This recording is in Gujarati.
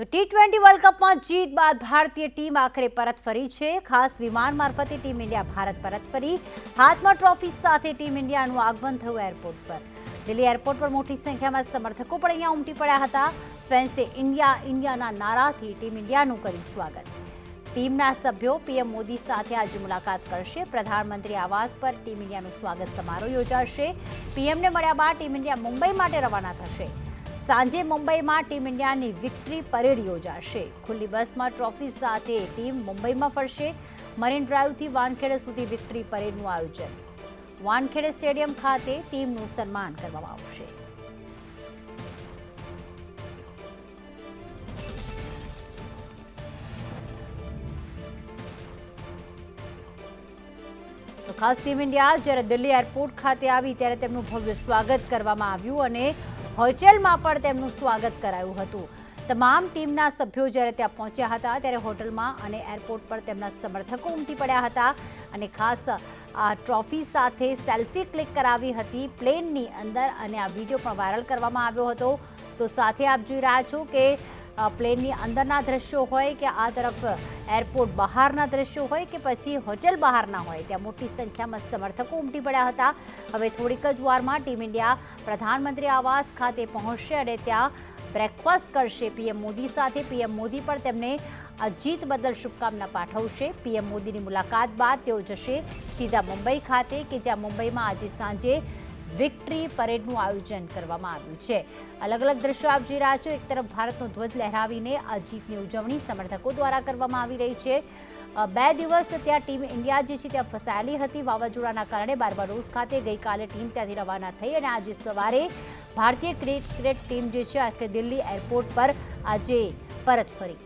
તો ટી ટ્વેન્ટી વર્લ્ડ કપમાં જીત બાદ ભારતીય ટીમ આખરે પરત ફરી છે. ખાસ વિમાન મારફતે ટીમ ઇન્ડિયા ભારત પરત ફરી. હાથમાં ટ્રોફી સાથે ટીમ ઇન્ડિયાનું આગમન થયું એરપોર્ટ પર. દિલ્હી એરપોર્ટ પર મોટી સંખ્યામાં સમર્થકો પણ અહીંયા ઉમટી પડ્યા હતા. ફેન્સે ઇન્ડિયા ઇન્ડિયાના નારાથી ટીમ ઇન્ડિયાનું કર્યું સ્વાગત. ટીમના સભ્યો પીએમ મોદી સાથે આજે મુલાકાત કરશે. પ્રધાનમંત્રી આવાસ પર ટીમ ઇન્ડિયાનો સ્વાગત સમારોહ યોજાશે. પીએમને મળ્યા બાદ ટીમ ઇન્ડિયા મુંબઈ માટે રવાના થશે. સાંજે મુંબઈમાં ટીમ ઇન્ડિયાની વિક્ટરી પરેડ યોજાશે. ખુલ્લી બસમાં ટ્રોફી સાથે ટીમ મુંબઈમાં ફરશે. મરીન ડ્રાઈવથી વાનખેડે સુધી વિક્ટરી પરેડનું આયોજન. વાનખેડે સ્ટેડિયમ ખાતે ટીમનું સન્માન કરવામાં આવશે. ખાસ ટીમ ઇન્ડિયા જ્યારે દિલ્હી એરપોર્ટ ખાતે આવી ત્યારે તેમનું ભવ્ય સ્વાગત કરવામાં આવ્યું અને હોટેલમાં પણ તેમનું સ્વાગત કરાયું હતું. તમામ ટીમના સભ્યો જ્યારે ત્યાં પહોંચ્યા હતા ત્યારે હોટલમાં અને એરપોર્ટ પર તેમના સમર્થકો ઉમટી પડ્યા હતા અને ખાસ આ ટ્રોફી સાથે સેલ્ફી ક્લિક કરાવી હતી પ્લેનની અંદર અને આ વીડિયો પણ વાયરલ કરવામાં આવ્યો હતો. તો સાથે આપ જોઈ રહ્યા છો કે પ્લેનની અંદરના દ્રશ્યો હોય કે આ તરફ એરપોર્ટ બહારના દ્રશ્યો હોય કે પછી હોટેલ બહારના હોય, ત્યાં મોટી સંખ્યામાં સમર્થકો ઉમટી પડ્યા હતા. હવે થોડીક જ વારમાં ટીમ ઇન્ડિયા પ્રધાનમંત્રી આવાસ ખાતે પહોંચશે અને ત્યાં બ્રેકફાસ્ટ કરશે. પીએમ મોદી સાથે, પીએમ મોદી પણ તેમને જીત બદલ શુભકામના પાઠવશે. પીએમ મોદીની મુલાકાત બાદ તેઓ જશે સીધા મુંબઈ ખાતે, કે જ્યાં મુંબઈમાં આજે સાંજે વિક્ટરી પરેડનું આયોજન કરવામાં આવ્યું છે. અલગ અલગ દ્રશ્યો આપ જોઈ રહ્યા છો. એક તરફ ભારતનો ધ્વજ લહેરાવીને આ જીતની ઉજવણી સમર્થકો દ્વારા કરવામાં આવી રહી છે. બે દિવસ ત્યાં ટીમ ઇન્ડિયા જે છે ત્યાં ફસાયેલી હતી. વાવાઝોડાના કારણે બાર્બાડોસ ખાતે ગઈકાલે ટીમ ત્યાંથી રવાના થઈ અને આજે સવારે ભારતીય ક્રિકેટ ટીમ જે છે, આખે દિલ્હી એરપોર્ટ પર આજે પરત ફરી.